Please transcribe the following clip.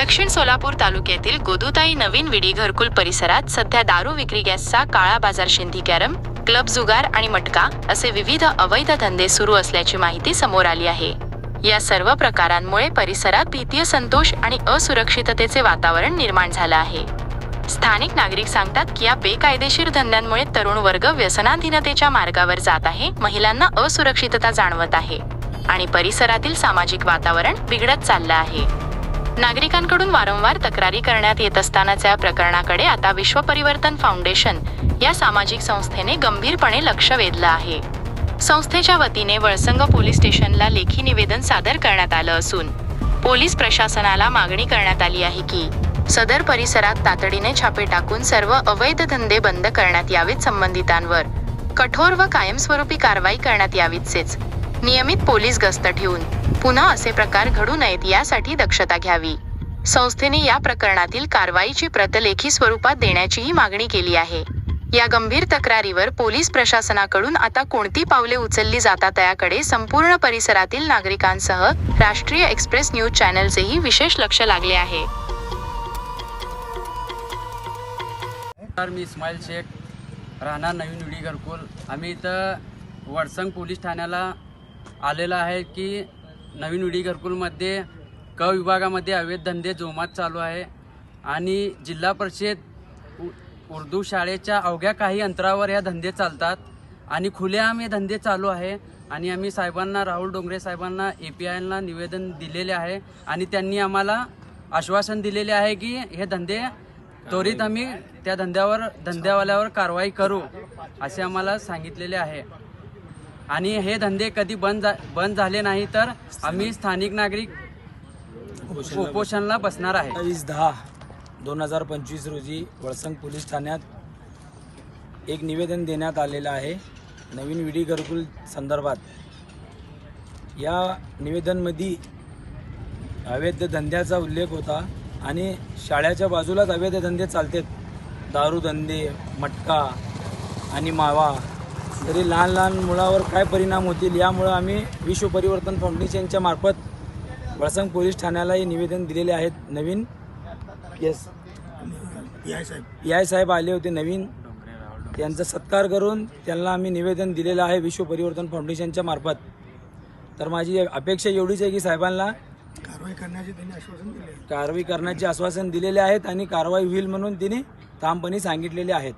दक्षिण सोलापूर तालुक्यातील गोदुताई नवीन विडी घरकुल परिसरात सध्या दारू विक्री गॅसचा काळा बाजार शिंदी कॅरम क्लब जुगार आणि मटका असे विविध अवैध धंदे सुरू असल्याची माहिती समोर आली आहे. या सर्व प्रकारांमुळे परिसरात भीतीय संतोष आणि असुरक्षिततेचे वातावरण निर्माण झालं आहे. स्थानिक नागरिक सांगतात की या बेकायदेशीर धंद्यांमुळे तरुण वर्ग व्यसनाधीनतेच्या मार्गावर जात आहे महिलांना असुरक्षितता जाणवत आहे आणि परिसरातील सामाजिक वातावरण बिघडत चाललं आहे. नागरिकांकडून वारंवार तक्रारी करण्यात येत असतानाच्या या प्रकरणाकडे आता विश्व परिवर्तन फाउंडेशन या सामाजिक संस्थेने गंभीरपणे लक्ष वेधलं आहे. संस्थेच्या वतीने वळसंग पोलीस स्टेशनला लेखी निवेदन सादर करण्यात आलं असून पोलीस प्रशासनाला मागणी करण्यात आली आहे की सदर परिसरात तातडीने छापे टाकून सर्व अवैध धंदे बंद करण्यात यावेत संबंधितांवर. कठोर व कायमस्वरूपी कारवाई करण्यात यावीतसेच. नियमित पोलीस गस्त ठेवून पुन्हा असे प्रकार घडू नयेत यासाठी दक्षता घ्यावी. संस्थेने या प्रकरणातील कारवाईची प्रतलेखी स्वरूपात देण्याचीही मागणी केली आहे. या गंभीर तक्रारीवर पोलीस प्रशासनाकडून आता कोणती पावले उचलली जातात याकडे संपूर्ण परिसरातील नागरिकांसह राष्ट्रीय एक्सप्रेस न्यूज चॅनलचेही विशेष लक्ष लागले आहे. मी इस्माईल शेख राहणार नवीन विडी घरकुल. आम्ही इथं वडसंग पोलीस ठाण्याला आलेलं आहे की नवीन विडी घरकुलमध्ये क विभागामध्ये अवैध धंदे जोमात चालू आहे आणि जिल्हा परिषद उ- उर्दू शाळेच्या अवघ्या काही अंतरावर या धंदे चालतात आणि खुलेआम हे धंदे चालू आहे आणि आम्ही साहेबांना राहुल डोंगरे साहेबांना ए पी आयला निवेदन दिलेले आहे आणि त्यांनी आम्हाला आश्वासन दिलेले आहे की हे धंदे त्वरित आम्ही त्या धंद्यावर धंद्यावाल्यावर कारवाई करू असे आम्हाला सांगितलेले आहे. आणि हे धंदे कधी बंद बंद झाले नाही तर आम्ही स्थानिक नागरिक उपोषणला बसणार आहे. सत्तावीस दहा दोन हजार पंचवीस रोजी वळसंग पोलीस ठाण्यात एक निवेदन देण्यात आलेलं आहे. नवीन विडी घरकुल संदर्भात. या निवेदनमध्ये अवैध धंद्याचा उल्लेख होता आणि शाळेच्या बाजूलाच अवैध धंदे चालतात. दारू धंदे मटका आणि मावा तरी लहान लहान मुलावर काय परिणाम होतील यामुळं आम्ही विश्व परिवर्तन फाउंडेशनच्या मार्फत वळसंग पोलीस ठाण्याला हे निवेदन दिलेले आहेत. नवीन येस पी आय साहेब. पी आय साहेब आले होते नवीन. त्यांचा सत्कार करून त्यांना आम्ही निवेदन दिलेलं आहे विश्व परिवर्तन फाउंडेशनच्या मार्फत. तर माझी अपेक्षा एवढीच आहे की साहेबांना कारवाई करण्याचे त्यांनी आश्वासन दिले. कारवाई करण्याचे आश्वासन दिलेले आहेत आणि कारवाई होईल म्हणून तिने ठामपणे सांगितलेले आहेत.